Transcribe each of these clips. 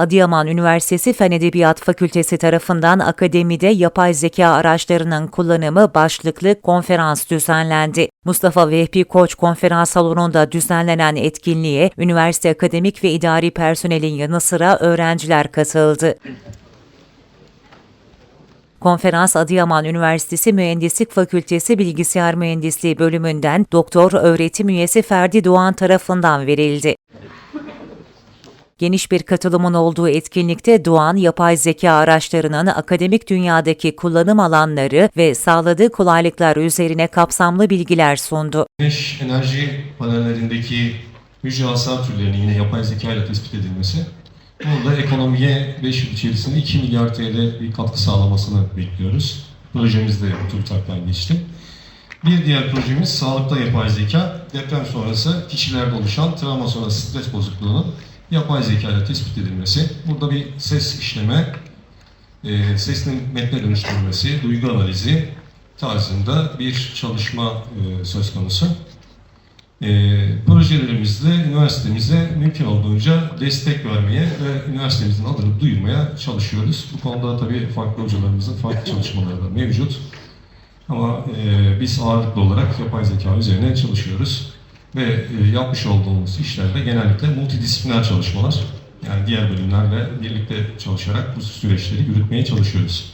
Adıyaman Üniversitesi Fen Edebiyat Fakültesi tarafından akademide yapay zeka araçlarının kullanımı başlıklı konferans düzenlendi. Mustafa Vehbi Koç konferans salonunda düzenlenen etkinliğe üniversite akademik ve idari personelin yanı sıra öğrenciler katıldı. Konferans Adıyaman Üniversitesi Mühendislik Fakültesi Bilgisayar Mühendisliği bölümünden doktor öğretim üyesi Ferdi Doğan tarafından verildi. Geniş bir katılımın olduğu etkinlikte Doğan, yapay zeka araçlarının akademik dünyadaki kullanım alanları ve sağladığı kolaylıklar üzerine kapsamlı bilgiler sundu. Güneş enerji panellerindeki hücre hasar türlerinin yine yapay zeka ile tespit edilmesi burada ekonomiye 5 yıl içerisinde 2 milyar TL bir katkı sağlamasını bekliyoruz. Projemiz de TÜRKTAK'tan geçti. Bir diğer projemiz sağlıkta yapay zeka. Deprem sonrası kişilerde oluşan travma sonrası stres bozukluğunun yapay zeka ile tespit edilmesi. Burada bir ses işleme, e, sesin metne dönüştürülmesi, duygu analizi tarzında bir çalışma e, söz konusu. E, projelerimizde üniversitemize mümkün olduğunca destek vermeye ve üniversitemizin adını duyurmaya çalışıyoruz. Bu konuda tabii farklı hocalarımızın farklı çalışmaları da mevcut. Ama e, biz ağırlıklı olarak yapay zeka üzerine çalışıyoruz. Ve e, yapmış olduğumuz işlerde genellikle multidisipliner çalışmalar. Yani diğer bölümlerle birlikte çalışarak bu süreçleri yürütmeye çalışıyoruz.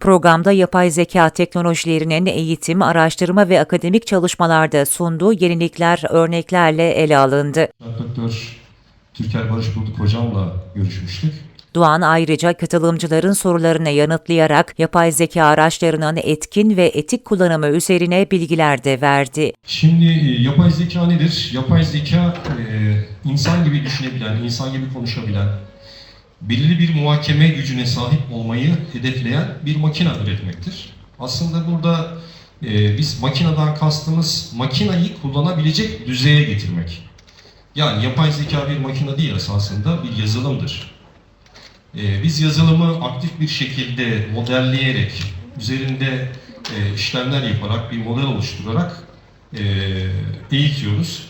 Programda yapay zeka teknolojilerinin eğitim, araştırma ve akademik çalışmalarda sunduğu yenilikler örneklerle ele alındı. Doktor Türker Barış Bulduk hocamla görüşmüştük. Doğan ayrıca katılımcıların sorularını yanıtlayarak yapay zeka araçlarının etkin ve etik kullanımı üzerine bilgiler de verdi. Şimdi e, yapay zeka nedir? Yapay zeka e, insan gibi düşünebilen, insan gibi konuşabilen, belirli bir muhakeme gücüne sahip olmayı hedefleyen bir makine üretmektir. Aslında burada e, biz makineden kastımız makinayı kullanabilecek düzeye getirmek. Yani yapay zeka bir makine değil esasında bir yazılımdır. E, biz yazılımı aktif bir şekilde modelleyerek, üzerinde e, işlemler yaparak, bir model oluşturarak e, eğitiyoruz.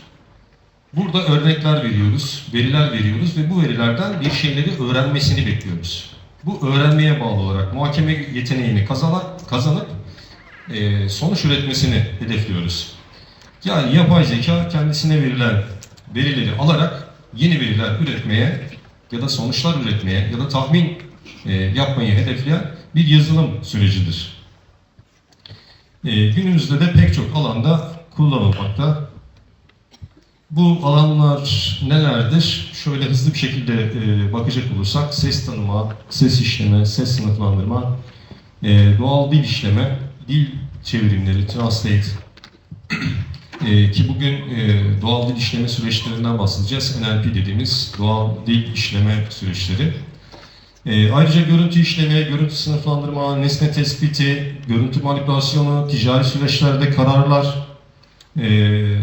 Burada örnekler veriyoruz, veriler veriyoruz ve bu verilerden bir şeyleri öğrenmesini bekliyoruz. Bu öğrenmeye bağlı olarak muhakeme yeteneğini kazanıp, kazanıp e, sonuç üretmesini hedefliyoruz. Yani yapay zeka kendisine verilen verileri alarak yeni veriler üretmeye ya da sonuçlar üretmeye ya da tahmin e, yapmayı hedefleyen bir yazılım sürecidir. E, günümüzde de pek çok alanda kullanılmakta. Bu alanlar nelerdir? Şöyle hızlı bir şekilde e, bakacak olursak ses tanıma, ses işleme, ses sınıflandırma, e, doğal dil işleme, dil çevirimleri, translate e, ki bugün e, doğal dil işleme süreçlerinden bahsedeceğiz. NLP dediğimiz doğal dil işleme süreçleri. E, ayrıca görüntü işleme, görüntü sınıflandırma, nesne tespiti, görüntü manipülasyonu, ticari süreçlerde kararlar, ee,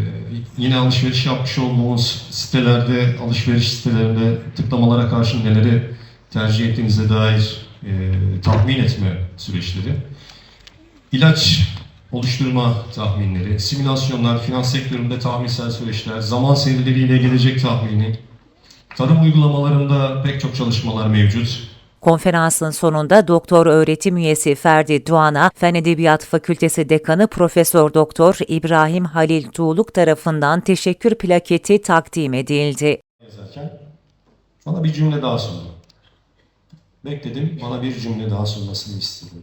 yine alışveriş yapmış olduğumuz sitelerde, alışveriş sitelerinde tıklamalara karşı neleri tercih ettiğinize dair e, tahmin etme süreçleri. İlaç oluşturma tahminleri, simülasyonlar, finans sektöründe tahminsel süreçler, zaman serileriyle gelecek tahmini, tarım uygulamalarında pek çok çalışmalar mevcut. Konferansın sonunda doktor öğretim üyesi Ferdi Doğan'a Fen Edebiyat Fakültesi Dekanı Profesör Doktor İbrahim Halil Tuğluk tarafından teşekkür plaketi takdim edildi. yazarken bana bir cümle daha sundu. Bekledim, bana bir cümle daha sunmasını istedim.